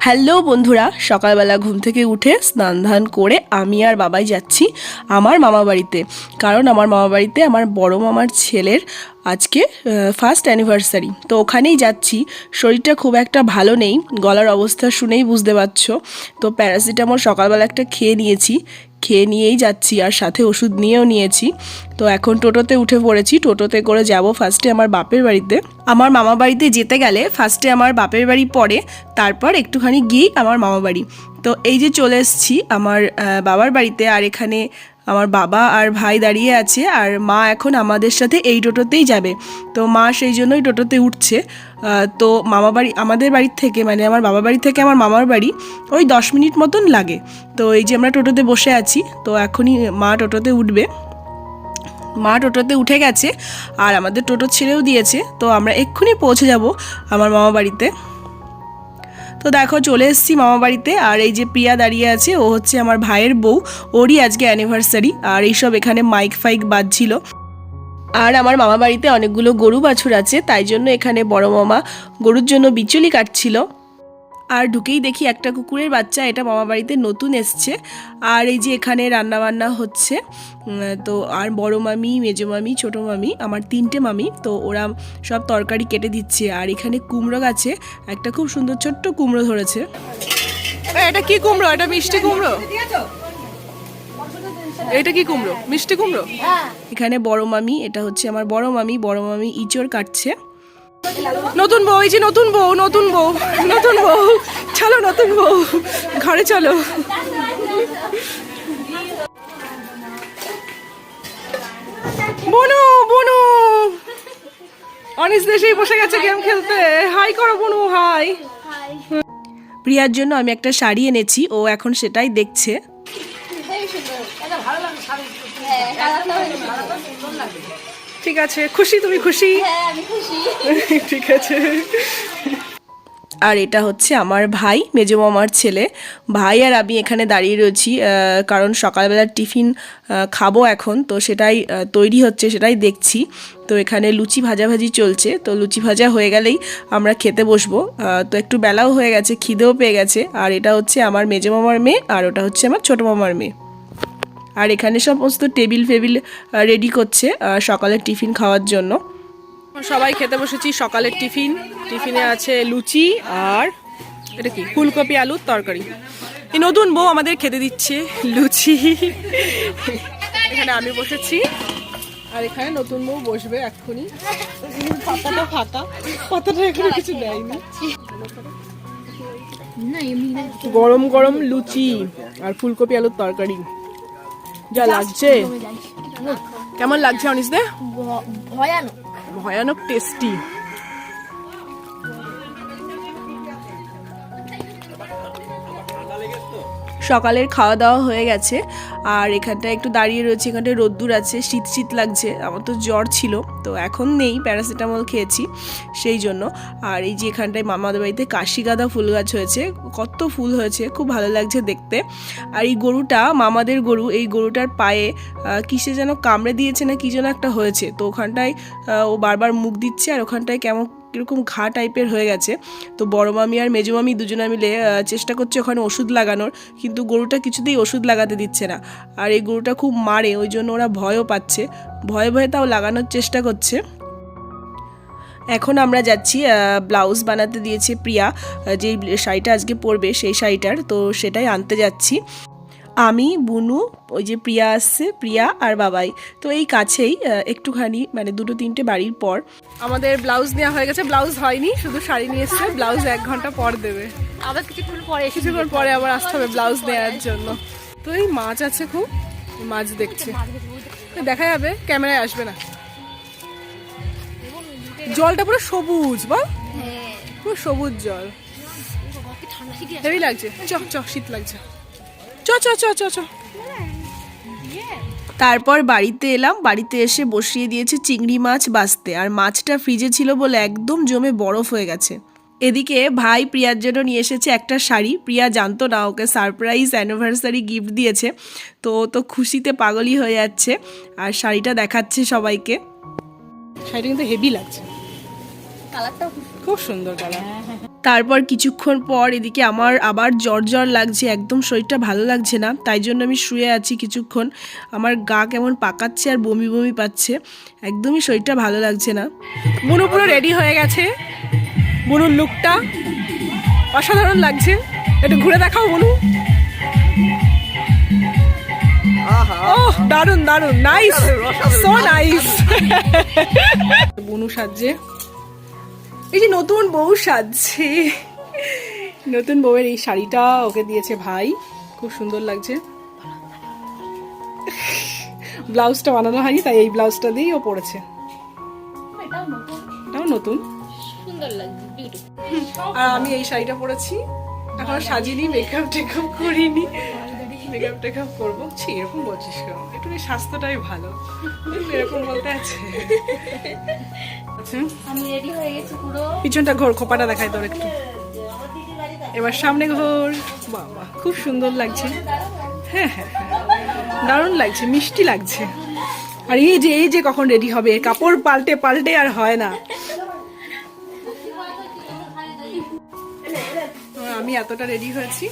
Hello বন্ধুরা, সকালবেলা ঘুম থেকে উঠে স্নান ধান করে আমি আর বাবাই যাচ্ছি আমার মামা বাড়িতে কারণ আমার মামা বাড়িতে আমার বড় মামার ছেলের আজকে ফার্স্ট অ্যানিভার্সারি তো ওখানেই যাচ্ছি। শরীরটা খুব একটা ভালো নেই। গলার অবস্থা শুনেই বুঝতে পারছ। তো প্যারাসিটামল সকালবেলা একটা খেয়ে নিয়েছি। খেয়ে নিয়েই যাচ্ছি আর সাথে ওষুধ নিয়েও নিয়েছি। তো এখন টোটোতে উঠে পড়েছি। টোটোতে করে যাব ফার্স্টে আমার বাপের বাড়িতে। আমার মামা বাড়িতে যেতে গেলে ফার্স্টে আমার বাপের বাড়ি পড়ে। তারপর একটুখানি গিয়েই আমার মামা বাড়ি। তো এই যে চলে এসেছি আমার বাবার বাড়িতে। আর এখানে আমার বাবা আর ভাই দাঁড়িয়ে আছে আর মা এখন আমাদের সাথে এই টোটোতেই যাবে। তো মা সেই জন্যই টোটোতে উঠছে। তো মামা বাড়ি, আমাদের বাড়ির থেকে মানে আমার বাবা বাড়ি থেকে আমার মামার বাড়ি ওই দশ মিনিট মতন লাগে। তো এই যে আমরা টোটোতে বসে আছি, তো এখনই মা টোটোতে উঠবে। মা টোটোতে উঠে গেছে আর আমাদের টোটো ছেড়েও দিয়েছে। তো আমরা এক্ষুনি পৌঁছে যাব আমার মামা বাড়িতে। তো দেখো, চলে এসেছি মামা বাড়িতে। আর এই যে প্রিয়া দাঁড়িয়ে আছে, ও হচ্ছে আমার ভাইয়ের বউ। ওরই আজকে অ্যানিভার্সারি আর এইসব এখানে মাইক ফাইক বাজছিল। আর আমার মামা বাড়িতে অনেকগুলো গরু বাছুর আছে, তাই জন্য এখানে বড় মামা গরুর জন্য বিচুলি কাটছিল। আর ঢুকেই দেখি একটা কুকুরের বাচ্চা এটা মামা বাড়িতে নতুন এসছে। আর এই যে এখানে রান্না বান্না হচ্ছে তো আর বড় মামি মেজো মামি ছোটো মামি আমার তিনটে মামি তো ওরা সব তরকারি কেটে দিচ্ছে। আর এখানে কুমড়ো গাছে একটা খুব সুন্দর ছোট্ট কুমড়ো ধরেছে। এটা কি কুমড়ো? এটা মিষ্টি কুমড়ো? এটা কি কুমড়ো? মিষ্টি কুমড়ো? এখানে বড় মামি এটা হচ্ছে আমার বড় মামি বড় মামি ইঁচড় কাটছে। নতুন বউ, এই যে নতুন বউ নতুন বউ নতুন বউ। চলো, নতুন বউ। ঘরে চলো। বনু বনু। অনিস দেশেই বসে গেছে গেম খেলতে। হাই করো, বনু হাই প্রিয়ার জন্য আমি একটা শাড়ি এনেছি, ও এখন সেটাই দেখছে। ঠিক আছে খুশি? তুমি খুশি? ঠিক আছে। আর এটা হচ্ছে আমার ভাই মেজো মামার ছেলে। ভাই আর আমি এখানে দাঁড়িয়ে রয়েছি কারণ সকালবেলার টিফিন খাব এখন। তো সেটাই তৈরি হচ্ছে সেটাই দেখছি। তো এখানে লুচি ভাজাভাজি চলছে। তো লুচি ভাজা হয়ে গেলেই আমরা খেতে বসবো। তো একটু বেলাও হয়ে গেছে খিদেও পেয়ে গেছে। আর এটা হচ্ছে আমার মেজো মামার মেয়ে আর ওটা হচ্ছে আমার ছোটো মামার মেয়ে। আর এখানে সমস্ত টেবিল ফেবিল রেডি করছে সকালের টিফিন খাওয়ার জন্য। সবাই খেতে বসেছি সকালের টিফিন। টিফিনে আছে লুচি আর এটা কি? ফুলকপি আলুর তরকারি। এই নতুন বউ আমাদের খেতে দিচ্ছে লুচি। এখানে আমি বসেছি। আর এখানে নতুন বউ বসবে এক্ষুনি। পাতাটা ফাঁকা পাতাটা এখানে কিছু দেয়নি। গরম গরম লুচি আর ফুলকপি আলুর তরকারি। যা লাগছে। কেমন লাগছে অনিস দে? ভয়ানক। ভয়ানক টেস্টি সকালের খাওয়া দাওয়া হয়ে গেছে। আর এখানটায় একটু দাঁড়িয়ে রয়েছে, এখানটায় রোদ্দুর আছে, শীত শীত লাগছে, আমার তো জ্বর ছিল। তো এখন নেই, প্যারাসিটামল খেয়েছি সেই জন্য। আর এই যে এখানটায় মামাদের বাড়িতে কাশি গাঁদা ফুল গাছ হয়েছে, কত ফুল হয়েছে, খুব ভালো লাগছে দেখতে। আর এই গরুটা, মামাদের গরু, এই গরুটার পায়ে কিসে যেন কামড়ে দিয়েছে না কি যেন একটা হয়েছে। তো ওখানটায় ও বারবার মুখ দিচ্ছে, আর ওখানটায় কেমন কীরকম ঘা টাইপের হয়ে গেছে। তো বড় মামি আর মেজো মামি দুজনে মিলে চেষ্টা করছে ওখানে ওষুধ লাগানোর, কিন্তু গরুটা কিছুতেই ওষুধ লাগাতে দিচ্ছে না। আর এই গরুটা খুব মারে, ওই জন্য ওরা ভয়ও পাচ্ছে। ভয়ে ভয়ে তাও লাগানোর চেষ্টা করছে। এখন আমরা যাচ্ছি ব্লাউজ বানাতে দিয়েছে প্রিয়া যেই শাড়িটা আজকে পরবে সেই শাড়িটার, তো সেটাই আনতে যাচ্ছি। আমি বুনু ওই যে প্রিয়া আসছে প্রিয়া আর বাবাই। তো এই কাছেই একটুখানি মানে দুটো তিনটে বাড়ির পর আমাদের ব্লাউজ নেওয়া হয়ে গেছে। ব্লাউজ হয়নি শুধু শাড়ি নিয়ে এসছে। ব্লাউজ এক ঘণ্টা পর দেবে। আবার কিছুক্ষণ পরে কিছুক্ষণ পরে আবার আসতে হবে ব্লাউজ নেওয়ার জন্য। তো এই মাছ আছে খুব মাছ দেখছে। দেখা যাবে ক্যামেরায় আসবে না। জলটা পুরো সবুজ বল। পুরো সবুজ জল। হেভি লাগছে। চক চক শীত লাগছে। চ চ চ চ চ তারপর বাড়িতে এলাম বাড়িতে এসে বসিয়ে দিয়েছে চিংড়ি মাছ বাঁচতে। আর মাছটা ফ্রিজে ছিল বলে একদম জমে বরফ হয়ে গেছে। এদিকে ভাই প্রিয়ার জন্য নিয়ে এসেছে একটা শাড়ি। প্রিয়া জানতো না ওকে সারপ্রাইজ অ্যানিভার্সারি গিফট দিয়েছে। তো ও তো খুশিতে পাগলই হয়ে যাচ্ছে। আর শাড়িটা দেখাচ্ছে সবাইকে। শাড়িটা কিন্তু হেভি লাগছে। কালারটাও খুব সুন্দর কালার। তারপর কিছুক্ষণ পর এদিকে আমার আবার জ্বর জ্বর লাগছে, একদম শরীরটা ভালো লাগছে না, তাই জন্য আমি শুয়ে আছি কিছুক্ষণ। আমার গা কেমন পাকাচ্ছে আর বমি বমি পাচ্ছে, একদমই শরীরটা ভালো লাগছে না। বুনু পুরো রেডি হয়ে গেছে। বুনুর লুকটা অসাধারণ লাগছে। একটু ঘুরে দেখাও বুনু। দারুণ দারুণ নাইস সো নাইস বুনু সাজছে। এই যে নতুন বউ সাজছে। নতুন বউয়ের এই শাড়িটা ওকে দিয়েছে ভাই। খুব সুন্দর লাগছে। ব্লাউজটা বানানো হয়নি তাই এই ব্লাউজটা দিয়েই ও পড়েছে। এটাও নতুন। সুন্দর লাগছে আর আমি এই শাড়িটা পরেছি। এখন সাজিনি মেকআপ টেকআপ করিনি। মেকআপ টেকআপ করব? ছি এরকম বলছিস কেন? একটু স্বাস্থ্যটাই ভালো? এরকম বলতে আছে? আচ্ছা। আমি রেডি হয়ে গেছি পুরো। পিছনটা ঘোর খোপাটা দেখাই তোর একটু। এবার সামনে ঘোর। বাবা খুব সুন্দর লাগছে। হ্যাঁ হ্যাঁ হ্যাঁ। দারুণ লাগছে মিষ্টি লাগছে। আর এই যে এই যে কখন রেডি হবে কাপড় পাল্টে পাল্টে আর হয় না। আমি এতটা রেডি হয়েছি।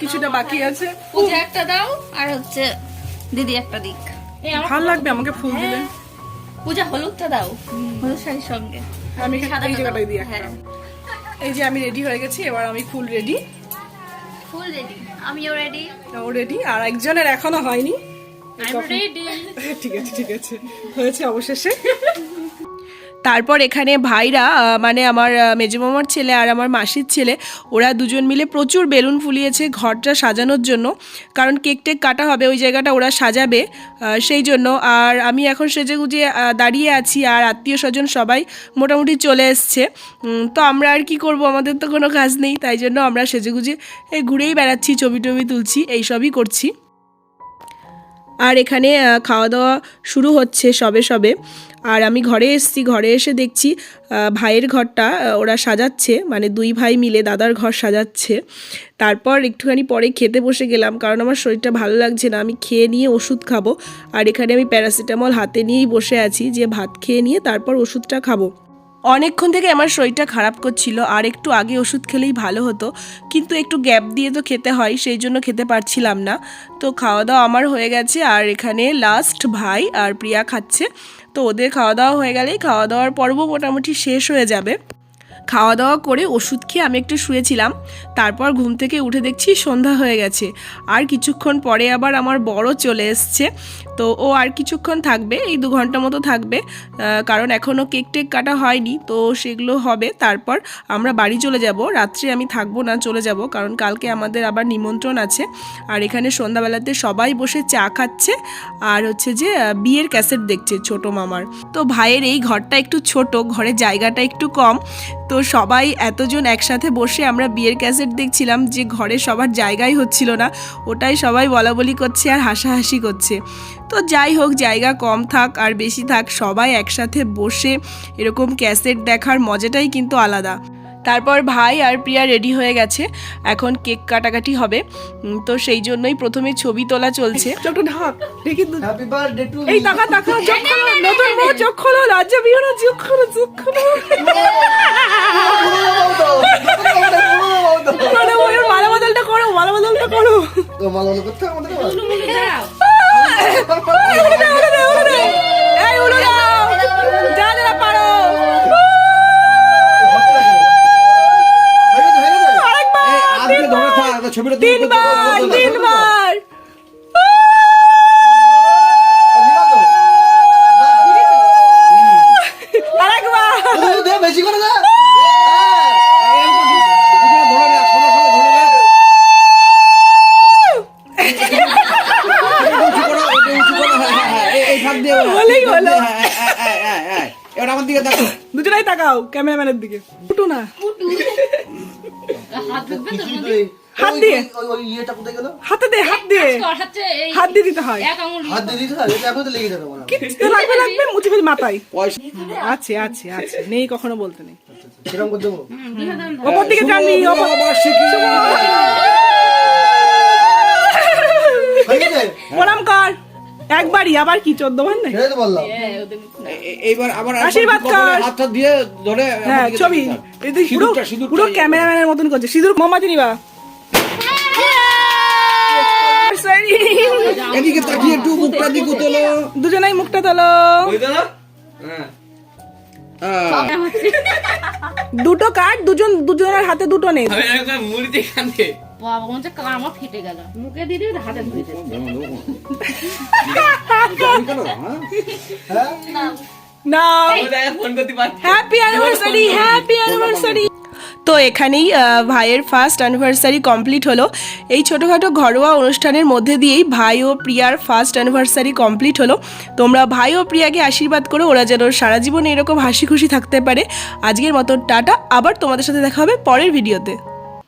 কিছুটা বাকি আছে। পূজা একটা দাও আর হচ্ছে দিদি একটা দিক। ভালো লাগবে আমাকে ফুল দিলে। পূজা হলুদটা দাও হলুদ শাড়ির সঙ্গে। আমি এই জায়গাটায় দিই একটা। হ্যাঁ। এই যে আমি রেডি হয়ে গেছি এবার আমি ফুল রেডি ফুল রেডি আমিও রেডি ও রেডি আর একজনের এখনও হয়নি। আই রেডি ঠিক আছে ঠিক আছে। হয়েছে অবশেষে। তারপর এখানে ভাইরা মানে আমার আহ, মেজো মামার ছেলে আর আমার মাসির ছেলে ওরা দুজন মিলে প্রচুর বেলুন ফুলিয়েছে ঘরটা সাজানোর জন্য। কারণ কেক টেক কাটা হবে ওই জায়গাটা ওরা সাজাবে সেই জন্য। আর আমি এখন সেজে গুজে দাঁড়িয়ে আছি আর আত্মীয় স্বজন সবাই মোটামুটি চলে এসছে। তো আমরা আর কি করব? আমাদের তো কোনো কাজ নেই তাই জন্য আমরা সেজে গুজে ঘুরেই বেড়াচ্ছি ছবি টবি তুলছি এইসবই করছি। আর এখানে খাওয়া দাওয়া শুরু হচ্ছে সবে সবে। আর আমি ঘরে এসেছি, ঘরে এসে দেখছি ভাইয়ের ঘরটা ওরা সাজাচ্ছে মানে দুই ভাই মিলে দাদার ঘর সাজাচ্ছে। তারপর একটুখানি পরে খেতে বসে গেলাম, কারণ আমার শরীরটা ভালো লাগছে না, আমি খেয়ে নিয়ে ওষুধ খাব। আর এখানে আমি প্যারাসিটামল হাতে নিয়েই বসে আছি, যে ভাত খেয়ে নিয়ে তারপর ওষুধটা খাব। অনেকক্ষণ থেকে আমার শরীরটা খারাপ করছিল, আর একটু আগে ওষুধ খেলেই ভালো হতো, কিন্তু একটু গ্যাপ দিয়ে তো খেতে হয়, সেই জন্য খেতে পারছিলাম না। তো খাওয়া দাওয়া আমার হয়ে গেছে, আর এখানে লাস্ট ভাই আর প্রিয়া খাচ্ছে। তো ওদের খাওয়া দাওয়া হয়ে গেলেই খাওয়া দাওয়ার পর্ব মোটামুটি শেষ হয়ে যাবে। খাওয়া দাওয়া করে ওষুধ খেয়ে আমি একটু শুয়েছিলাম। তারপর ঘুম থেকে উঠে দেখছি সন্ধ্যা হয়ে গেছে। আর কিছুক্ষণ পরে আবার আমার বড় চলে এসছে। তো ও আর কিছুক্ষণ থাকবে, এই দু ঘণ্টা মতো থাকবে। কারণ এখনও কেক টেক কাটা হয়নি, তো সেগুলো হবে। তারপর আমরা বাড়ি চলে যাব। রাত্রে আমি থাকব না, চলে যাব। কারণ কালকে আমাদের আবার নিমন্ত্রণ আছে। আর এখানে সন্ধ্যাবেলাতে সবাই বসে চা খাচ্ছে। আর হচ্ছে যে বিয়ের ক্যাসেট দেখছে ছোট মামার। তো ভাইয়ের এই ঘরটা একটু ছোট, ঘরের জায়গাটা একটু কম। তো সবাই এতজন একসাথে বসে আমরা বিয়ের ক্যাসেট দেখছিলাম যে ঘরে সবার জায়গাই হচ্ছিল না। ওটাই সবাই বলা বলি করছে আর হাসাহাসি করছে। তো যাই হোক, জায়গা কম থাক আর বেশি থাক, সবাই একসাথে বসে এরকম ক্যাসেট দেখার মজাটাই কিন্তু আলাদা। তারপর ভাই আর প্রিয়া রেডি হয়ে গেছে। এখন কেক কাটাকাটি হবে। তো সেই জন্যই প্রথমে ছবি তোলা চলছে। চোখটা ঢাক দেখি হ্যাপি বার্থডে টু এই টাকা টাকা চোখ খোলো নতুন বউ চোখ খোলো রাজ্য বিয়ে না চোখ খোলো চোখ খোলো। মানে মালা বদলটা করো মালা বদলটা করো। মালা করতে আমাদের এবার আমার দিকে দেখো দুজনেই তাকাও ক্যামেরাম্যানের দিকে। উঠো না। হাত দিয়ে। দে হাত দিয়ে। হাতে এই হাত দিয়ে দিতে হয়। হাত দিয়ে দিতে হয়, এখন তো লেগে যাবে কিচ্ছু লাগবে লাগবে মুছে ফেলে মাথায়। পয়সা আছে আছে আছে। নেই কখনো বলতে নেই। কিরম করে দেবো? ওপর দিকে টানবি ওপর নববর্ষিকী। হয়ে গেছে? প্রণাম কর। একবারই আবার কি? চোদ্দ বার নাই ছেড়ে বললাম। এইবার আবার আশীর্বাদ কর। হাতটা দিয়ে ধরে হ্যাঁ ছবি। এই পুরো ক্যামেরাম্যানের মতন করছে। সিঁদুর মোমবাতি নিবা। এদিকে তাকিয়ে একটু মুখটা দিকে তোলো। দুজনাই মুখটা তোলো। হ্যাঁ। দুটো কার্ড দুজন দুজনের হাতে দুটো নেই। বাবা মনে হচ্ছে ফেটে গেল। মুখে দিয়ে দিয়ে হাতে ধরে হ্যাঁ? হ্যাপি অ্যানিভার্সারি হ্যাপি অ্যানিভার্সারি তো এখানেই ভাইয়ের ফার্স্ট অ্যানিভার্সারি কমপ্লিট হলো। এই ছোটোখাটো ঘরোয়া অনুষ্ঠানের মধ্যে দিয়েই ভাই ও প্রিয়ার ফার্স্ট অ্যানিভার্সারি কমপ্লিট হলো। তোমরা ভাই ও প্রিয়াকে আশীর্বাদ করো ওরা যেন সারা জীবন এরকম হাসি খুশি থাকতে পারে। আজকের মতো টাটা আবার তোমাদের সাথে দেখা হবে পরের ভিডিওতে